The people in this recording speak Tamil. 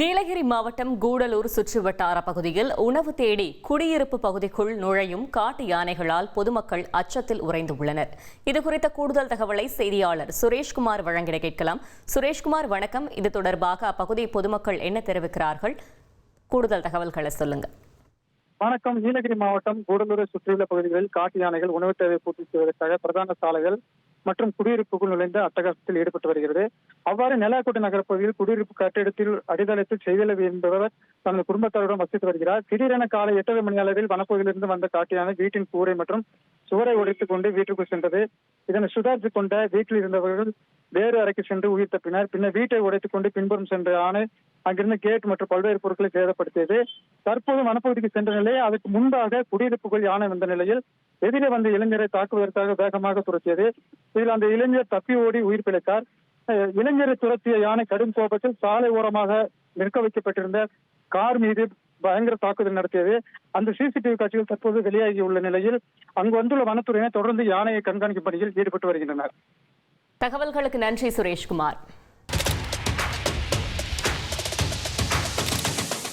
நீலகிரி மாவட்டம் கூடலூர் சுற்றுவட்டார பகுதியில் உணவு தேடி குடியிருப்பு பகுதிக்குள் நுழையும் காட்டு யானைகளால் பொதுமக்கள் அச்சத்தில் உறைந்து உள்ளனர் இதுகுறித்த கூடுதல் தகவலை செய்தியாளர் சுரேஷ்குமார் வழங்கிட கேட்கலாம். சுரேஷ்குமார் வணக்கம். இது தொடர்பாக அப்பகுதி பொதுமக்கள் என்ன தெரிவிக்கிறார்கள்? கூடுதல் தகவல்களை சொல்லுங்க. வணக்கம். நீலகிரி மாவட்டம் கூடலூரை சுற்றியுள்ள பகுதிகளில் காட்டு யானைகள் உணவு தேவை பூர்த்தி செய்வதற்காக பிரதான சாலைகள் மற்றும் குடியிருப்புக்குள் நுழைந்து அட்டகாசத்தில் ஈடுபட்டு வருகிறது. அவ்வாறு நெலாக்கோட்டை நகரப்பகுதியில் குடியிருப்பு கட்டிடத்தில் அடித்தளத்தில் செய்தளவு என்பவர் தனது குடும்பத்தாருடன் வசித்து வருகிறார். திடீரென காலை எட்டரை மணி அளவில் வனப்பகுதியிலிருந்து வந்த காட்டியான வீட்டின் கூரை மற்றும் சுவரை உடைத்துக் கொண்டு வீட்டுக்குள் சென்றது. இதனை சுதாரித்துக் கொண்ட வீட்டில் இருந்தவர்கள் வேறு அறைக்கு சென்று உயிர் தப்பினர் பின்னர் வீட்டை உடைத்துக் கொண்டு பின்புறம் சென்ற ஆணை அங்கிருந்து கேட் மற்றும் பல்வேறு பொருட்களை சேதப்படுத்தியது. தற்போது வனப்பகுதிக்கு சென்ற நிலையில் அதற்கு முன்பாக குடியிருப்புகள் யானை வந்த நிலையில் எதிரே வந்த இளைஞரை தாக்குவதற்காக வேகமாக துரத்தியது. இதில் அந்த இளைஞர் தப்பி ஓடி உயிர் பிழைத்தார். இளைஞரை துரத்திய யானை கடும் கோபத்தில் சாலை ஓரமாக நிற்க வைக்கப்பட்டிருந்த கார் மீது பயங்கர தாக்குதல் நடத்தியது. அந்த சிசிடிவி காட்சிகள் தற்போது வெளியாகி உள்ள நிலையில் அங்கு வந்துள்ள வனத்துறையினர் தொடர்ந்து யானையை கண்காணிக்கும் பணியில் ஈடுபட்டு வருகின்றனர். தகவல்களுக்கு நன்றி சுரேஷ்குமார்.